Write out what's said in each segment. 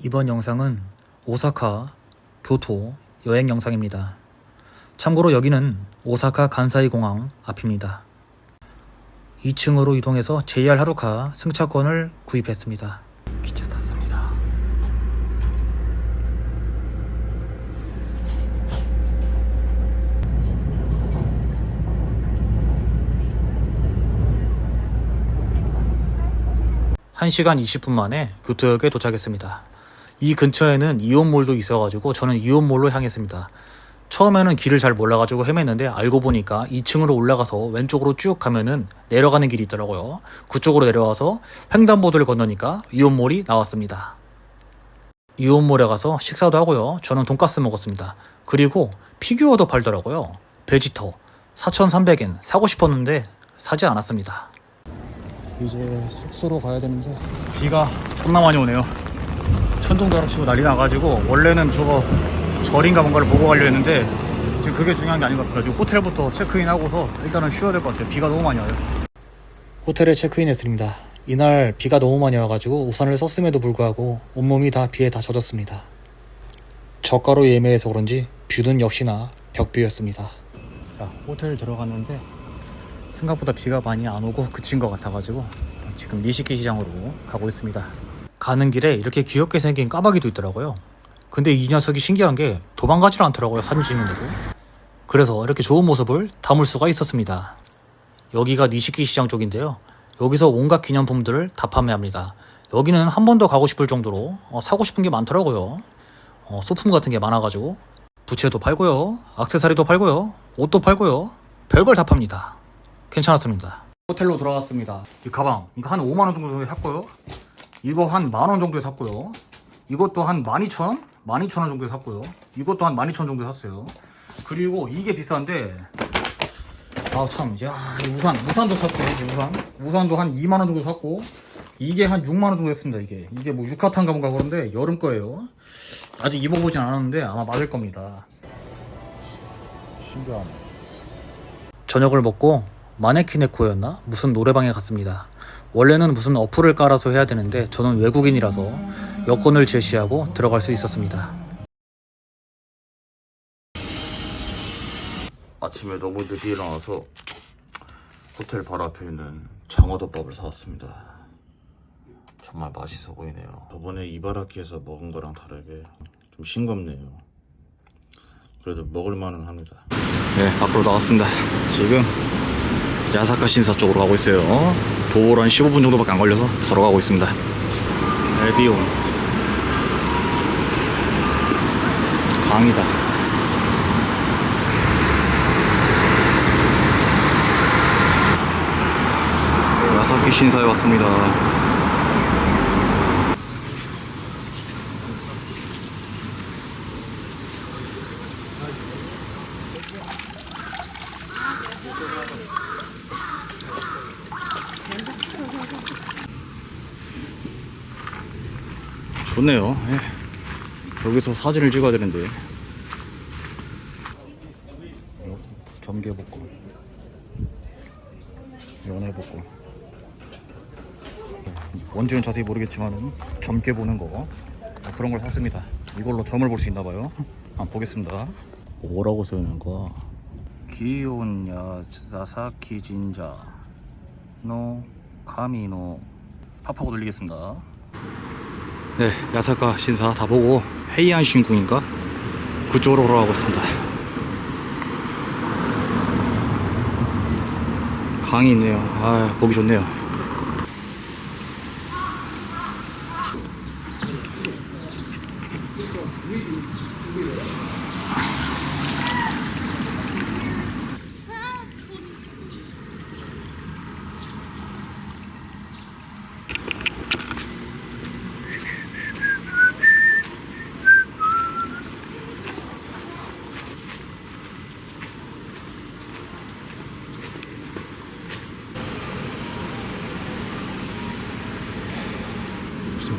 이번 영상은 오사카, 교토 여행 영상입니다. 참고로 여기는 오사카 간사이 공항 앞입니다. 2층으로 이동해서 JR 하루카 승차권을 구입했습니다. 기차 탔습니다. 한시간 20분 만에 교토역에 도착했습니다. 이 근처에는 이온몰도 있어가지고 저는 이온몰로 향했습니다. 처음에는 길을 잘 몰라가지고 헤맸는데 알고 보니까 2층으로 올라가서 왼쪽으로 쭉 가면은 내려가는 길이 있더라고요. 그쪽으로 내려와서 횡단보도를 건너니까 이온몰이 나왔습니다. 이온몰에 가서 식사도 하고요. 저는 돈가스 먹었습니다. 그리고 피규어도 팔더라고요. 베지터 4,300엔 사고 싶었는데 사지 않았습니다. 이제 숙소로 가야 되는데 비가 존나 많이 오네요. 천둥벼락 치고 난리 나가지고 원래는 저거 절인가 뭔가를 보고 가려 했는데 지금 그게 중요한 게 아닌 것 같습니다. 지금 호텔부터 체크인 하고서 일단은 쉬어야 될 것 같아요. 비가 너무 많이 와요. 호텔에 체크인했습니다. 이날 비가 너무 많이 와가지고 우산을 썼음에도 불구하고 온몸이 다 비에 다 젖었습니다. 저가로 예매해서 그런지 뷰는 역시나 벽뷰였습니다. 자, 호텔 들어갔는데 생각보다 비가 많이 안 오고 그친 것 같아가지고 지금 니시키 시장으로 가고 있습니다. 가는 길에 이렇게 귀엽게 생긴 까마귀도 있더라고요. 근데 이 녀석이 신기한 게 도망가질 않더라고요 사진 찍는데도. 그래서 이렇게 좋은 모습을 담을 수가 있었습니다. 여기가 니시키 시장 쪽인데요. 여기서 온갖 기념품들을 다 판매합니다. 여기는 한 번 더 가고 싶을 정도로 어, 사고 싶은 게 많더라고요. 어, 소품 같은 게 많아가지고 부채도 팔고요, 액세서리도 팔고요, 옷도 팔고요, 별걸 다 팝니다. 괜찮았습니다. 호텔로 돌아왔습니다. 이 가방 이거 한 5만 원 정도 샀고요. 이거 한 만 원 정도에 샀고요. 이것도 한 12,000원? 12,000원 정도에 샀고요. 이것도 한 12,000원 정도에 샀어요. 그리고 이게 비싼데 아 참, 야, 이 우산, 우산도 샀어요. 이 우산. 우산도 한 2만 원 정도 샀고 이게 한 6만 원 정도 했습니다. 이게 이게 뭐 유카탄가 뭔가 그런데 여름 거예요. 아직 입어보진 않았는데 아마 맞을 겁니다. 신기하네. 저녁을 먹고 마네키네코였나? 무슨 노래방에 갔습니다. 원래는 무슨 어플을 깔아서 해야 되는데 저는 외국인이라서 여권을 제시하고 들어갈 수 있었습니다. 아침에 너무 늦게 일어나서 호텔 바로 앞에 있는 장어덮밥을 사왔습니다. 정말 맛있어 보이네요. 저번에 이바라키에서 먹은 거랑 다르게 좀 싱겁네요. 그래도 먹을 만은 합니다. 네, 밖으로 나왔습니다. 지금 야사카 신사 쪽으로 가고 있어요. 도보로 한 15분 정도밖에 안 걸려서 걸어가고 있습니다. 에디온 강이다. 야사키 신사에 왔습니다. 좋네요. 예. 여기서 사진을 찍어야 되는데. 점개볶음, 연해볶음. 뭔지는 자세히 모르겠지만은 점개 보는 거 어, 그런 걸 샀습니다. 이걸로 점을 볼 수 있나 봐요. 한번 보겠습니다. 뭐라고 써 있는 거야? 기온 야사키 진자 노 카미노 팝하고 돌리겠습니다. 네, 야사카 신사 다 보고 헤이안 신궁인가 그쪽으로 돌아가고 있습니다. 강이 있네요. 아, 보기 좋네요.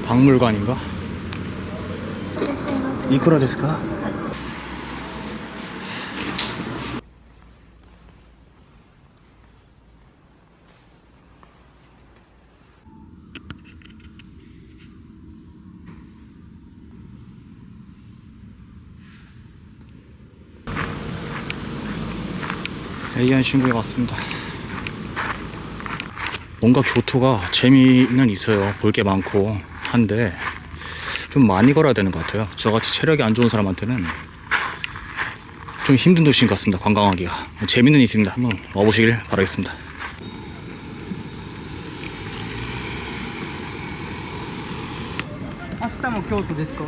박물관인가? 이쿠라 데스까? 에이안 신구에 왔습니다. 뭔가 교토가 재미는 있어요. 볼 게 많고 한데 좀 많이 걸어야 되는 것 같아요. 저같이 체력이 안 좋은 사람한테는 좀 힘든 도시인 것 같습니다. 관광하기가 재미는 있습니다. 한번 와보시길 바라겠습니다. 明日も京都ですか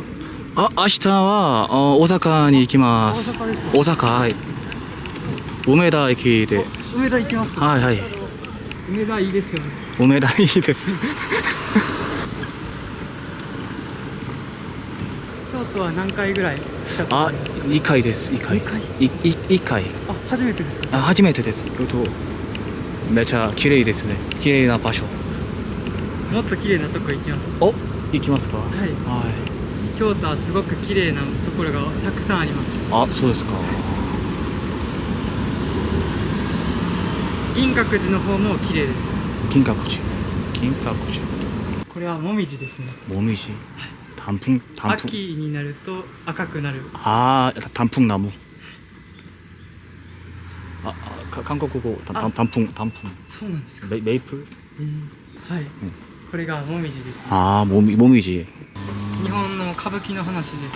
아, 아시타와 어, 오사카に行きます。 오사카 大阪はい梅田駅で梅田行きますかはいはい梅田いいですよね梅田いいです 京都は何回ぐらいあありますか2回です。2回。二回？いい1回。あ初めてですか？あ初めてです。めちゃ綺麗ですね。綺麗な場所。もっと綺麗なとこ行きます。お行きますか？ははい。い京都はすごく綺麗なところがたくさんあります。あそうですか。銀閣寺の方も綺麗です。金閣寺。金閣寺。これはもみじですね。もみじ？ 단풍단풍秋になると赤くなる 아 단풍나무 아, 아 가- 한국어고 단, 단, 아. 단풍 단풍 そうなんですか 메, 메이플 えーはい、これがもみじです 아 모미 모미지 日本の歌舞伎の話で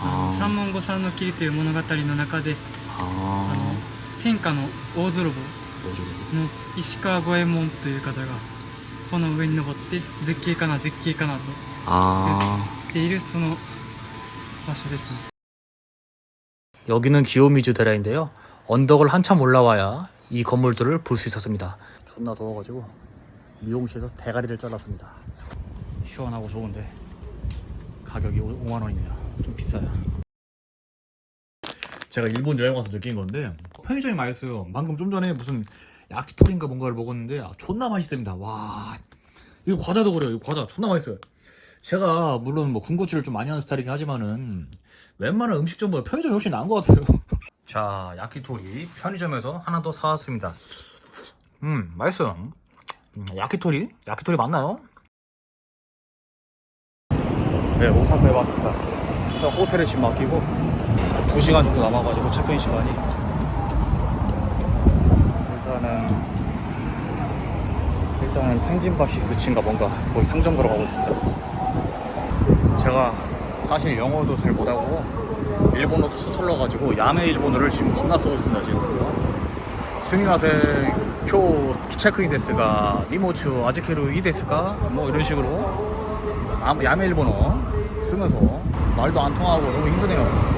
あの 아 三文五三の霧という物語の中であの 아 天下の大泥棒 뭐지 の石川五右衛門という方がこの上に登って絶景かな絶景かなと 아 言っているその場所ですね 여기는 기요미즈 데라인데요. 언덕을 한참 올라와야 이 건물들을 볼 수 있었습니다. 존나 더워가지고 미용실에서 대가리를 잘랐습니다. 시원하고 좋은데 가격이 5만 원이네요 좀 비싸요 제가 일본 여행 와서 느낀 건데 편의점이 맛있어요. 방금 좀 전에 무슨 야키토리인가 뭔가를 먹었는데 아, 존나 맛있습니다. 와 이거 과자도 그래요. 이거 과자 존나 맛있어요. 제가 물론 뭐 군것질을 좀 많이 하는 스타일이긴 하지만은 웬만한 음식점보다 편의점이 훨씬 나은 것 같아요. 자 야키토리 편의점에서 하나 더 사왔습니다. 음 맛있어요. 음, 야키토리? 야키토리 맞나요? 네 오사카에 왔습니다 일단 호텔에 집 맡기고 2시간 정도 남아가지고 체크인 시간이 일단은 일단은 텐진바시스치인가 뭔가 거기 상점 보러 가고 있습니다 제가 사실 영어도 잘 못하고 일본어도 서툴러가지고 야매 일본어를 지금 존나 쓰고 있습니다 지금 스미마세 쿄 체크인 데스가 니모추 아지케루 이 데스까 뭐 이런 식으로 아, 야매 일본어 쓰면서 말도 안 통하고 너무 힘드네요.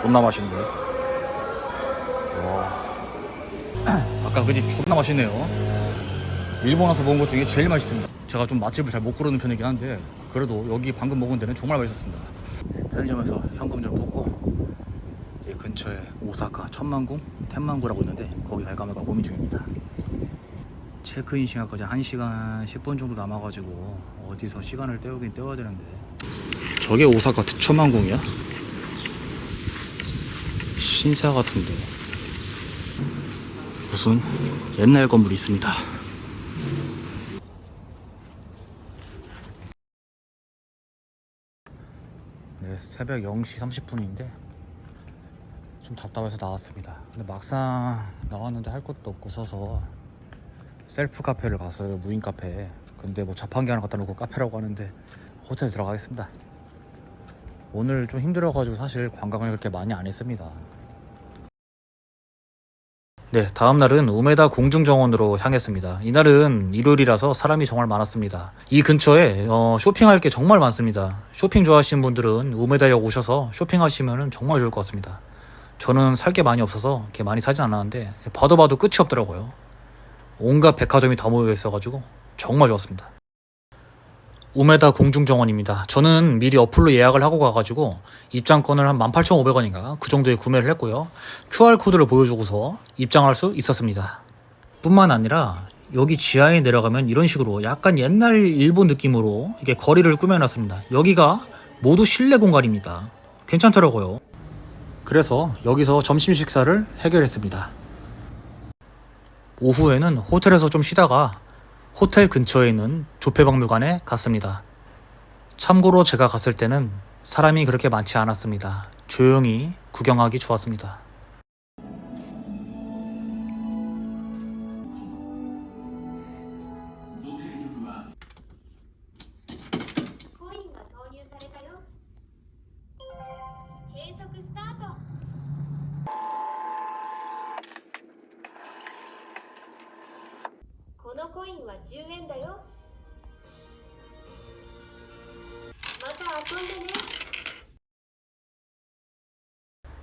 존나 맛있는데. 와. 아까 그 집 존나 맛있네요. 일본 와서 먹은 것 중에 제일 맛있습니다. 제가 좀 맛집을 잘 못 고르는 편이긴 한데 그래도 여기 방금 먹은 데는 정말 맛있었습니다. 편의점에서 현금 좀 뽑고 이 근처에 오사카 천만궁, 텐만구라고 있는데 거기 갈까 말까 고민 중입니다. 체크인 시간까지 1시간 10분 정도 남아가지고 어디서 시간을 때우긴 때워야 되는데 저게 오사카 천만궁이야? 신사 같은데 무슨 옛날 건물이 있습니다 네, 새벽 0시 30분인데 좀 답답해서 나왔습니다. 근데 막상 나왔는데 할 것도 없고 서서 셀프 카페를 갔어요 무인 카페. 근데 뭐 자판기 하나 갖다 놓고 카페라고 하는데 호텔 들어가겠습니다. 오늘 좀 힘들어가지고 사실 관광을 그렇게 많이 안 했습니다 네, 다음 날은 우메다 공중정원으로 향했습니다. 이날은 일요일이라서 사람이 정말 많았습니다. 이 근처에 어, 쇼핑할 게 정말 많습니다. 쇼핑 좋아하시는 분들은 우메다역 오셔서 쇼핑하시면 정말 좋을 것 같습니다. 저는 살 게 많이 없어서 이렇게 많이 사진 않았는데 봐도 봐도 끝이 없더라고요. 온갖 백화점이 다 모여 있어가지고 정말 좋았습니다. 우메다 공중정원입니다. 저는 미리 어플로 예약을 하고 가가지고 입장권을 한 18,500원인가 그 정도에 구매를 했고요. QR코드를 보여주고서 입장할 수 있었습니다. 뿐만 아니라 여기 지하에 내려가면 이런 식으로 약간 옛날 일본 느낌으로 이게 거리를 꾸며놨습니다. 여기가 모두 실내 공간입니다. 괜찮더라고요. 그래서 여기서 점심 식사를 해결했습니다. 오후에는 호텔에서 좀 쉬다가 호텔 근처에 있는 조폐박물관에 갔습니다. 참고로 제가 갔을 때는 사람이 그렇게 많지 않았습니다. 조용히 구경하기 좋았습니다.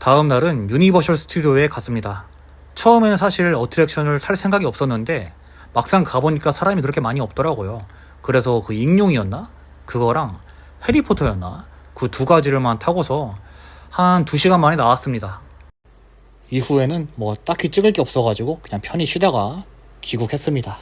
다음 날은 유니버셜 스튜디오에 갔습니다. 처음에는 사실 어트랙션을 탈 생각이 없었는데 막상 가보니까 사람이 그렇게 많이 없더라고요. 그래서 그 익룡이었나? 그거랑 해리포터였나? 그 두 가지를만 타고서 한두 시간 만에 나왔습니다. 이후에는 뭐 딱히 찍을 게 없어가지고 그냥 편히 쉬다가 귀국했습니다.